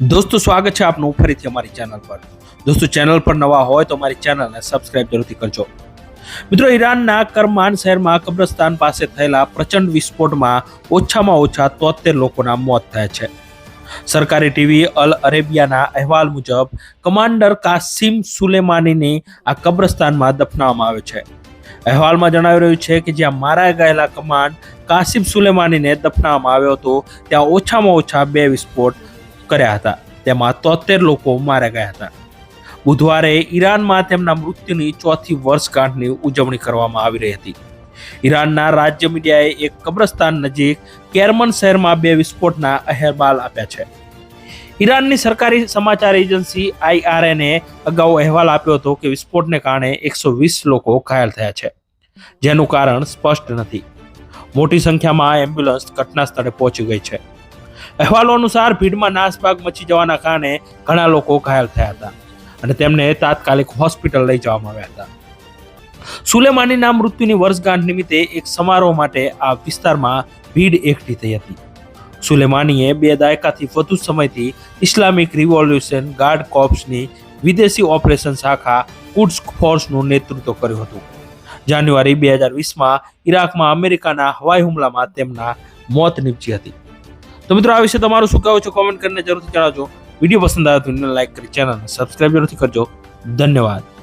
દોસ્તો, સ્વાગત છે આપનું ફરીથી અમારી ચેનલ પર. દોસ્તો ચેનલ પર નવા હોય તો અમારી ચેનલને સબસ્ક્રાઇબ જરૂરથી કરજો. મિત્રો, ઈરાનના કરમાન શહેરમાં કબ્રસ્તાન પાસે થયેલા પ્રચંડ વિસ્ફોટમાં ઓછામાં ઓછા તોતેર લોકોના મોત થયા છે. સરકારી ટીવી અલ અરેબિયાના અહેવાલ મુજબ, કમાન્ડર કાસિમ સુલેમાનીને આ કબ્રસ્તાનમાં દફનાવવામાં આવે છે. અહેવાલમાં જણાવી રહ્યું છે કે જ્યાં મારા ગયેલા કમાન્ડ કાસિમ સુલેમાનીને દફનાવવામાં આવ્યો હતો, ત્યાં ઓછામાં ઓછા બે વિસ્ફોટ કર્યા હતા. તેમાં તોતેર લોકો માર્યા ગયા હતા. બુધવારે ઈરાનમાં તેમના મૃત્યુની ચોથી વર્ષગાંઠની ઉજવણી કરવામાં આવી રહી હતી. ઈરાનના રાજ્ય મીડિયાએ એક કબ્રસ્તાન નજીક કેરમન શહેરમાં બે વિસ્ફોટના અહેવાલ આપ્યા છે. ઈરાનની સરકારી સમાચાર એજન્સી આઈઆરએનએ અગાઉ અહેવાલ આપ્યો હતો કે વિસ્ફોટને કારણે એકસો વીસ લોકો ઘાયલ થયા છે. જેનું કારણ સ્પષ્ટ નથી. મોટી સંખ્યામાં એમ્બ્યુલન્સ ઘટના સ્થળે પહોંચી ગઈ છે. અહેવાલો અનુસાર ભીડમાં નાસભાગ મચી જવાના કારણે ઘણા લોકો ઘાયલ થયા હતા અને તેમને તાત્કાલિક હોસ્પિટલ લઈ જવામાં આવ્યા હતા. સુલેમાનીના મૃત્યુની વર્ષગાંઠ નિમિત્તે એક સમારોહ માટે આ વિસ્તારમાં ભીડ એકઠી થઈ હતી. સુલેમાનીએ બે દાયકાથી વધુ સમયથી ઇસ્લામિક રિવોલ્યુશન ગાર્ડ કોર્પ્સની વિદેશી ઓપરેશન શાખા કુડ્સ ફોર્સનું નેતૃત્વ કર્યું હતું. જાન્યુઆરી બે હજાર વીસમાં ઈરાકમાં અમેરિકાના હવાઈ હુમલામાં તેમના મોત નીપજી હતી. તો મિત્રો, આ વિશે તમારું શું કહો છે કોમેન્ટ કરીને જરૂરથી જણાવજો. વીડિયો પસંદ આવ્યો તો લાઈક કરી ચેનલ સબસ્ક્રાઈબ જરૂરથી કરજો. ધન્યવાદ.